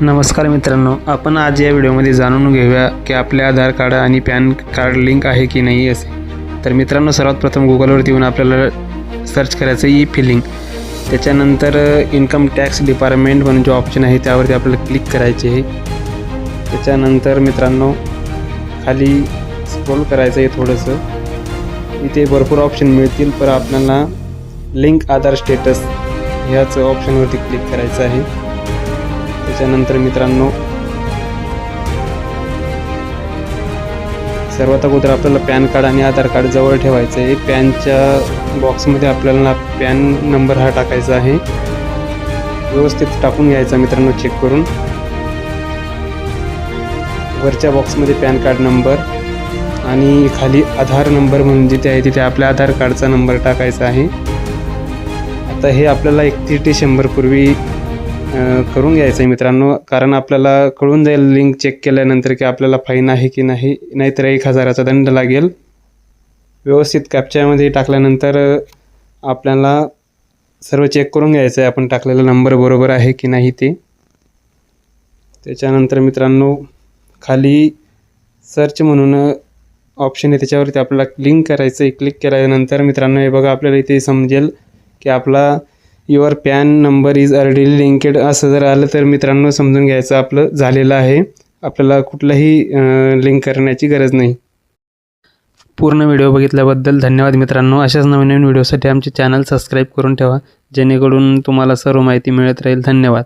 नमस्कार मित्रांनो आपण आज या व्हिडिओमध्ये जाणून घेऊया की आपले आधार कार्ड आणि पॅन कार्ड लिंक आहे की नाही असे. तर मित्रांनो सर्वात प्रथम गुगलवरती येऊन आपल्याला सर्च करायचं ई फिलिंग त्याच्यानंतर इन्कम टॅक्स डिपार्टमेंट म्हणून जो ऑप्शन आहे त्यावरती आपल्याला क्लिक करायचे आहे. त्याच्यानंतर मित्रांनो खाली स्क्रोल करायचं आहे थोडंसं. इथे भरपूर ऑप्शन मिळतील पर आपल्याला लिंक आधार स्टेटस ह्याच ऑप्शनवरती क्लिक करायचं आहे. त्याच्यानंतर मित्रांनो सर्वात अगोदर आपल्याला पॅन कार्ड आणि आधार कार्ड जवळ ठेवायचं आहे. पॅनच्या बॉक्समध्ये आपल्याला पॅन नंबर हा टाकायचा आहे. व्यवस्थित टाकून घ्यायचा मित्रांनो चेक करून. वरच्या बॉक्समध्ये पॅन कार्ड नंबर आणि खाली आधार नंबर म्हणून जिथे आहे तिथे आपल्या आधार कार्डचा नंबर टाकायचा आहे. आता हे आपल्याला एकतीस डिसेंबरपूर्वी शंभरपूर्वी करून घ्यायचं आहे मित्रांनो. कारण आपल्याला कळून जाईल लिंक चेक केल्यानंतर की आपल्याला फाईन आहे की नाही. नाहीतर एक हजाराचा दंड लागेल. व्यवस्थित कॅप्च्यामध्ये टाकल्यानंतर आपल्याला सर्व चेक करून घ्यायचं आहे. आपण टाकलेला नंबर बरोबर आहे की नाही ते. त्याच्यानंतर मित्रांनो खाली सर्च म्हणून ऑप्शन आहे. त्याच्यावरती आपल्याला लिंक करायचं आहे. क्लिक केल्यानंतर मित्रांनो हे बघा आपल्याला इथे समजेल की आपला your PAN number is already linked असं जर आलं तर मित्रांनो समजून घ्यायचं आपलं झालेलं आहे. आपल्याला कुठलाही लिंक करण्याची गरज नाही. पूर्ण व्हिडिओ बघितल्याबद्दल धन्यवाद मित्रांनो. अशाच नवीन नवीन व्हिडिओसाठी आमचे चॅनल सबस्क्राईब करून ठेवा. जेणेकरून तुम्हाला सर्व माहिती मिळत राहील. धन्यवाद.